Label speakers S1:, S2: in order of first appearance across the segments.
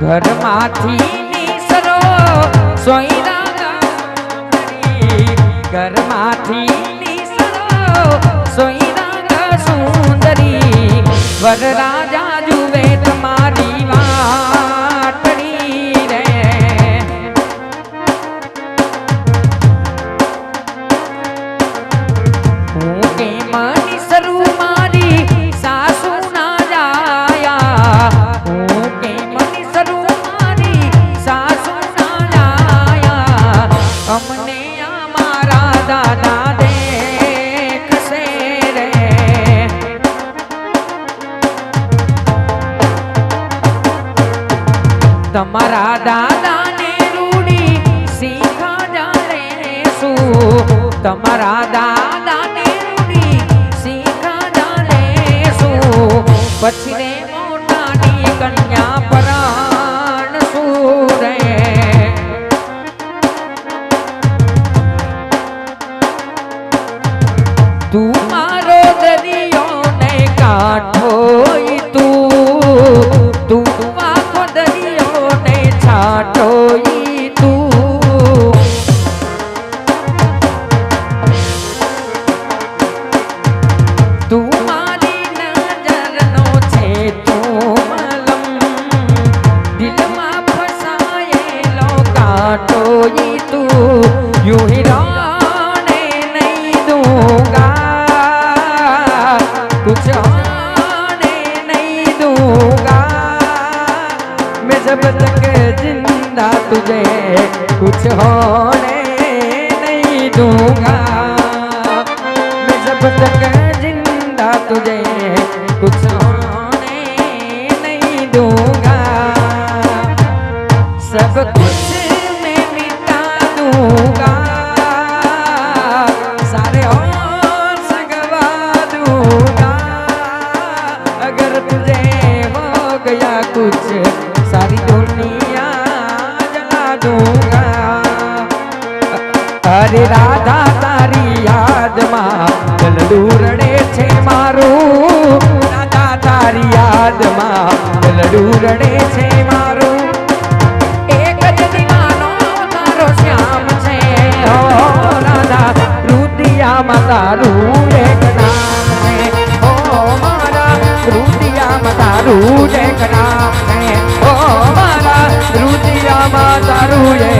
S1: ઘરમાંથી નીસરો સોયરા સુંદરી ઘરમાંથી નીસરો સોયરા સુંદરી. વર રાજા જુવે તમારી તમારા દા হয়। તારું એક નામ છે ઓ મારા રુચિરામાં તારું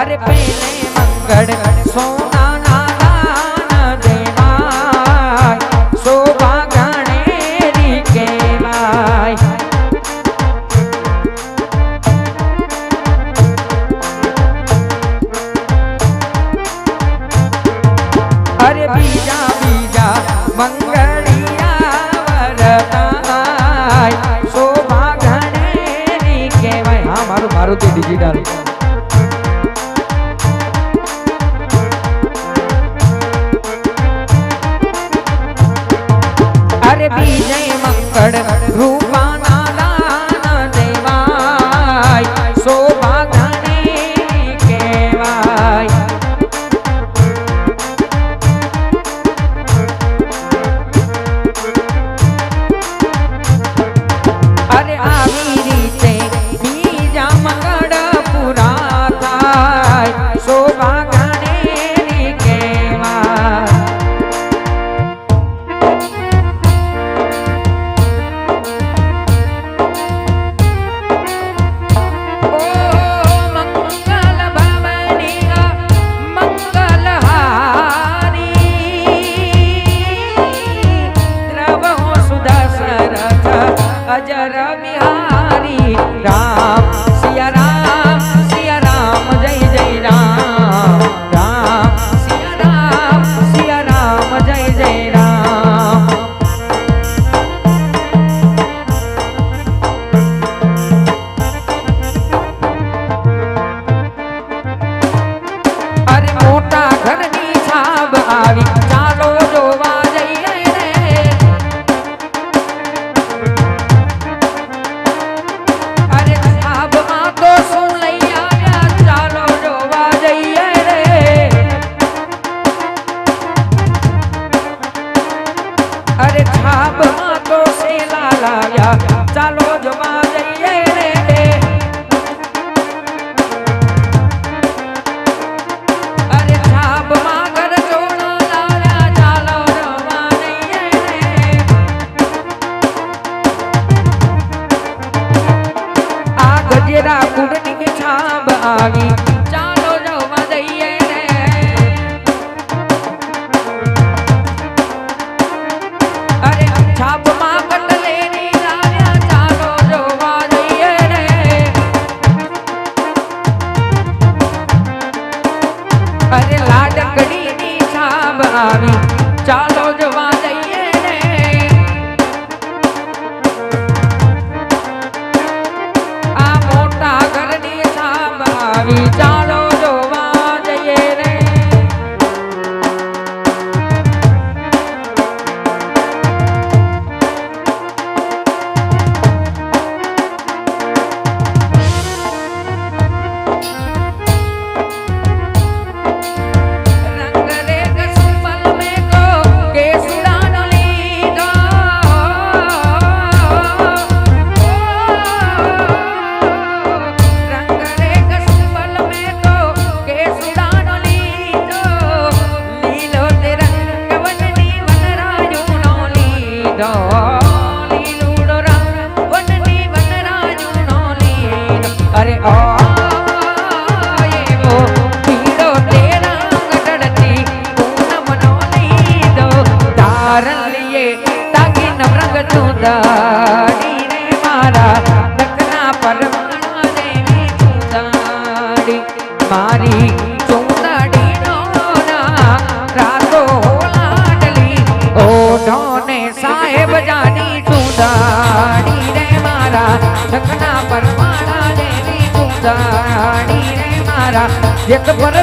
S1: હર પીને મંગળ સો અરે છાબમાં તો સેલા લાયા. ચાલો જવા એક પર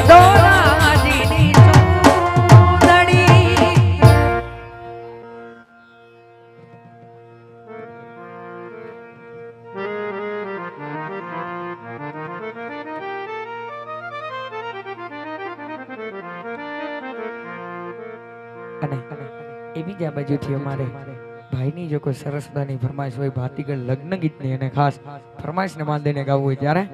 S1: એ બીજા બાજુથી અમારે ભાઈની જો કોઈ સરસતાની ફરમાઈશ હોય, ભાતીગળ લગ્ન ગીતની અને ખાસ ફરમાઈશને માન દઈને ગાવું હોય ત્યારે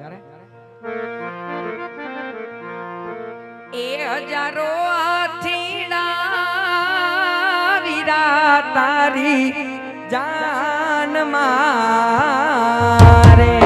S1: તારી જાન મારે.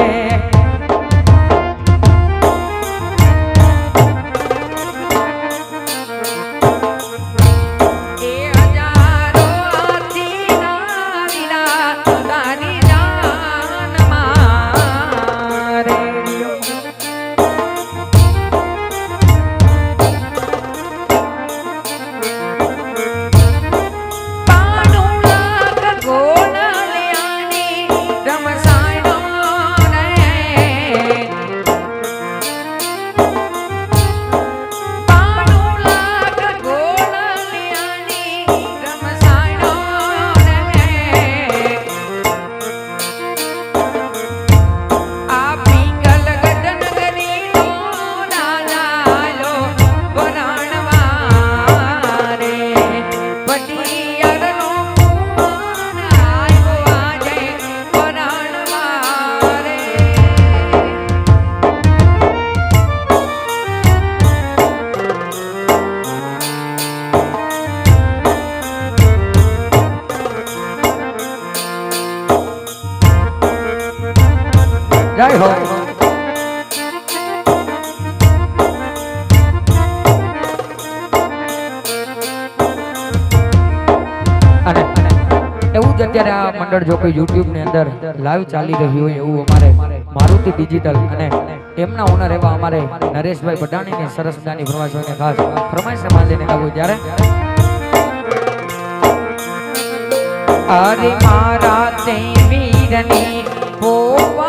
S1: મંડળ જો કોઈ યુટ્યુબની અંદર લાઈવ ચાલી રહ્યું હોય એવું અમારે મારુતિ ડિજિટલ અને એમના ઓનર એવા અમારે નરેશભાઈ બટાણી ને સરસ મજાની પ્રવાસીઓને ખાસ ફરમાઈશ ને માનીને ગાવું જ્યારે અરે મારા તે વીરની પોવા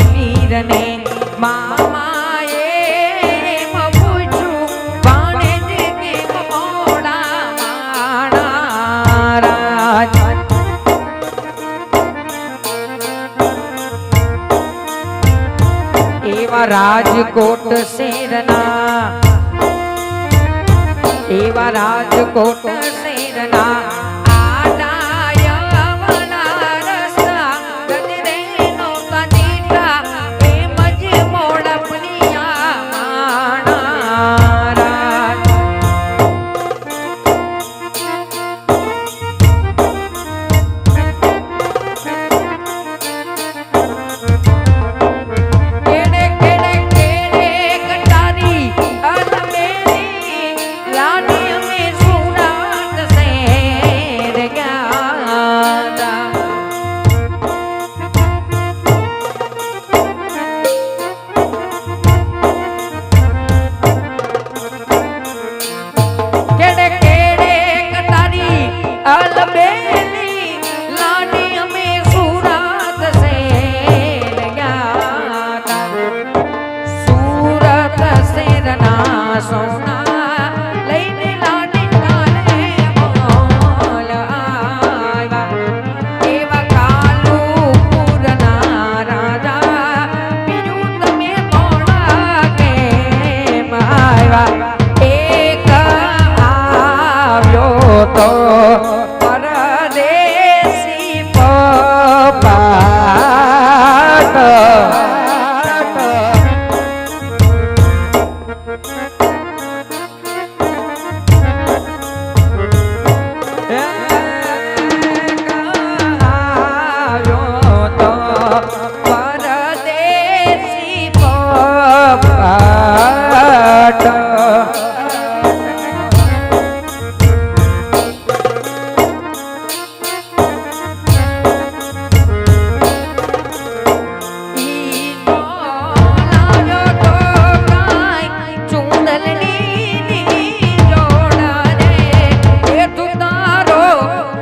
S1: એવા રાજકોટ શેરના. એવા રાજકોટ શેરના. શેરના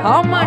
S1: All my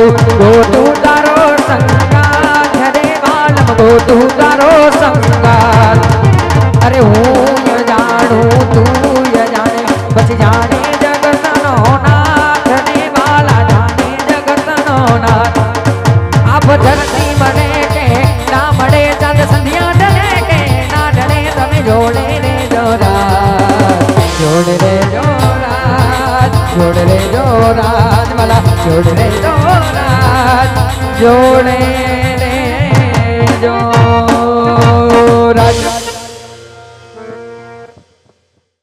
S1: ગોતુ ગોતુ તારો સંગાત હરે બાલમ ગોતુ તારો અરે હું